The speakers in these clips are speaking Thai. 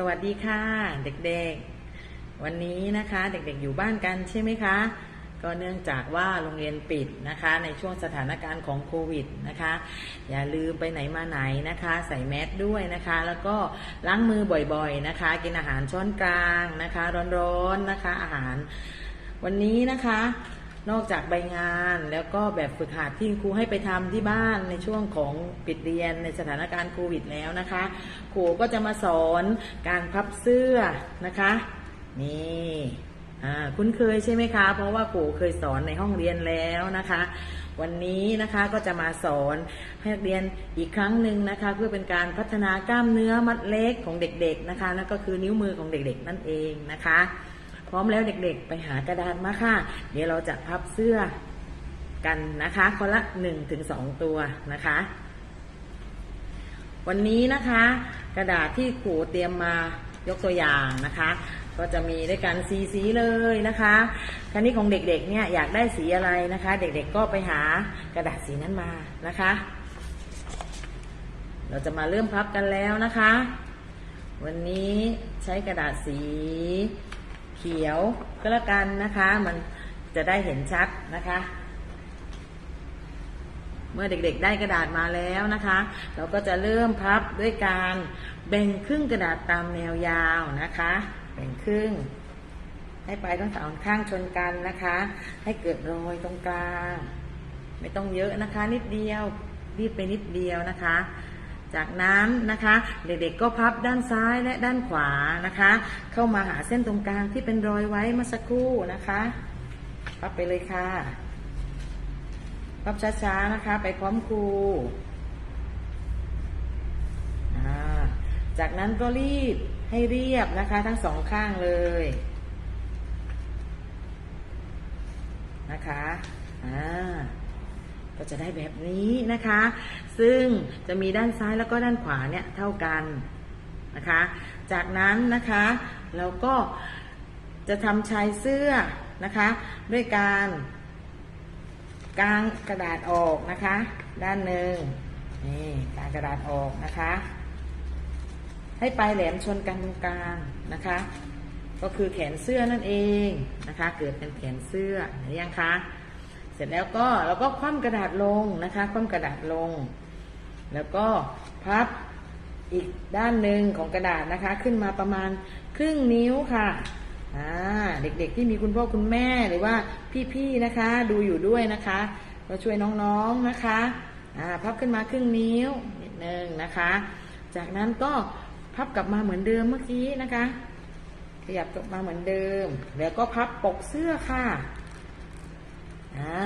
สวัสดีค่ะ เด็กๆ วันนี้นะคะเด็กๆอยู่บ้านกันใช่ไหมคะ ก็เนื่องจากว่าโรงเรียนปิดนะคะ ในช่วงสถานการณ์ของโควิดนะคะ อย่าลืมไปไหนมาไหนนะคะ ใส่แมสด้วยนะคะ แล้วก็ล้างมือบ่อยๆนะคะ กินอาหารช้อนกลางนะคะ ร้อนๆนะคะ อาหาร วันนี้นะคะ นอกจากใบงานแล้วก็แบบฝึกหัดที่ครูให้ไปทำที่บ้านในช่วงของปิดเรียนในสถานการณ์โควิดแล้วนะคะ ครูก็จะมาสอนการพับเสื้อนะคะ นี่คุ้นเคยใช่ไหมคะ เพราะว่าครูเคยสอนในห้องเรียนแล้วนะคะ วันนี้นะคะก็จะมาสอนให้นักเรียนอีกครั้งหนึ่งนะคะ เพื่อเป็นการพัฒนากล้ามเนื้อมัดเล็กของเด็กๆนะคะนั่นก็คือนิ้วมือของเด็กๆนั่นเองนะคะ พร้อมแล้วเด็กๆ ไปหากระดาษมาค่ะ เดี๋ยวเราจะพับเสื้อกันนะคะ คนละ1นถึงสตัวนะคะ วันนี้นะคะ กระดาษที่ครูเตรียมมายกตัวอย่างนะคะ ก็จะมีด้วยกันสีสีเลยนะคะคราวนี้ของเด็กๆเนี่ยอยากได้สีอะไรนะคะ เด็กๆก็ไปหากระดาษสีนั้นมานะคะ เราจะมาเริ่มพับกันแล้วนะคะ วันนี้ใช้กระดาษสี เขียวก็แล้วกันนะคะ มันจะได้เห็นชัดนะคะ เมื่อเด็กๆได้กระดาษมาแล้วนะคะ เราก็จะเริ่มพับด้วยการแบ่งครึ่งกระดาษตามแนวยาวนะคะ แบ่งครึ่ง ให้ปลายทั้งสองข้างชนกันนะคะ ให้เกิดรอยตรงกลาง ไม่ต้องเยอะนะคะ นิดเดียวรีบไปนิดเดียวนะคะ จากนั้นนะคะ เด็กๆก็พับด้านซ้ายและด้านขวานะคะ เข้ามาหาเส้นตรงกลางที่เป็นรอยไว้เมื่อสักครู่นะคะพับไปเลยค่ะพับช้าๆนะคะ ไปพร้อมครูอ่จากนั้นก็รีบให้เรียบนะคะ ทั้งสองข้างเลยนะคะอ่า จะได้แบบนี้นะคะ ซึ่งจะมีด้านซ้ายแล้วก็ด้านขวาเนี่ยเท่ากันนะคะ จากนั้นนะคะเราก็จะทำชายเสื้อนะคะ ด้วยการกางกระดาษออกนะคะ ด้านหนึ่งนี่กางกระดาษออกนะคะ ให้ปลายแหลมชนกันตรงกลางนะคะ ก็คือแขนเสื้อนั่นเองนะคะ เกิดเป็นแขนเสื้อเห็นยังคะ เสร็จแล้วก็เราก็คว่ำกระดาษลงนะคะคว่ำกระดาษลง แล้วก็พับอีกด้านหนึ่งของกระดาษนะคะ ขึ้นมาประมาณครึ่งนิ้วค่ะอ่าเด็กๆที่มีคุณพ่อคุณแม่หรือว่าพี่ๆนะคะ ดูอยู่ด้วยนะคะก็ช่วยน้องๆนะคะอ่าพับขึ้นมาครึ่งนิ้วนิดนึงนะคะ จากนั้นก็พับกลับมาเหมือนเดิมเมื่อกี้นะคะ ขยับกลับมาเหมือนเดิม แล้วก็พับปกเสื้อค่ะ อ่า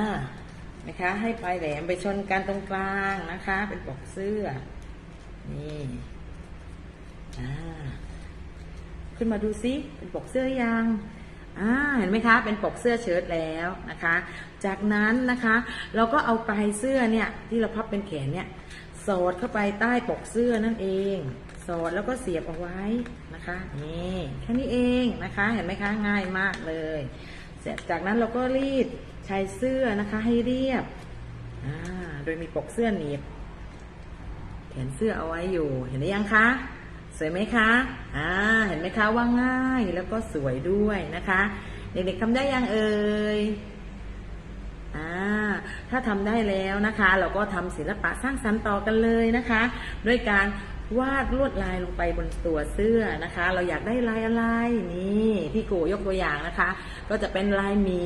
นะคะ ให้ปลายแหลมไปชนกันตรงกลางนะคะ เป็นปกเสื้อ นี่อ่าขึ้นมาดูซิเป็นปกเสื้อยังอ่าเห็นไหมคะ เป็นปกเสื้อเชิ้ตแล้วนะคะ จากนั้นนะคะ เราก็เอาปลายเสื้อเนี่ย ที่เราพับเป็นแขนเนี่ยสอดเข้าไปใต้ปกเสื้อนั่นเอง สอดแล้วก็เสียบเอาไว้นะคะ นี่แค่นี้เองนะคะ เห็นไหมคะ ง่ายมากเลย เสร็จจากนั้นเราก็รีดชายเสื้อนะคะให้เรียบ โดยมีปกเสื้อหนีบแขนเสื้อเอาไว้อยู่ เห็นหรือยังคะ สวยไหมคะ อ่า เห็นไหมคะว่าง่ายแล้วก็สวยด้วยนะคะ เด็กๆทำได้ยังเอ่ย อ่า ถ้าทำได้แล้วนะคะ เราก็ทำศิลปะสร้างสรรค์ต่อกันเลยนะคะ ด้วยการ วาดลวดลายลงไปบนตัวเสื้อนะคะ เราอยากได้ลายอะไรนี่ที่ครูยกตัวอย่างนะคะ ก็จะเป็นลายหมี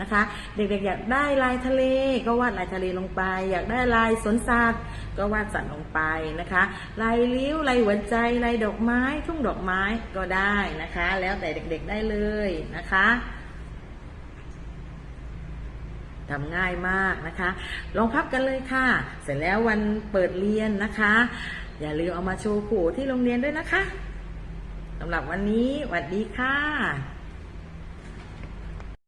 นะคะ เด็กๆอยากได้ลายทะเล ก็วาดลายทะเลลงไป อยากได้ลายสวนสัตว์ก็วาดสัตว์ลงไปนะคะ ลายลิ้วลายหัวใจลายดอกไม้ ทุ่งดอกไม้ก็ได้นะคะ แล้วแต่เด็กๆได้เลยนะคะทำง่ายมากนะคะ ลองพับกันเลยค่ะ เสร็จแล้ววันเปิดเรียนนะคะ อย่าลืมเอามาโชว์ขู่ที่โรงเรียนด้วยนะคะสำหรับวันนี้สวัสดีค่ะ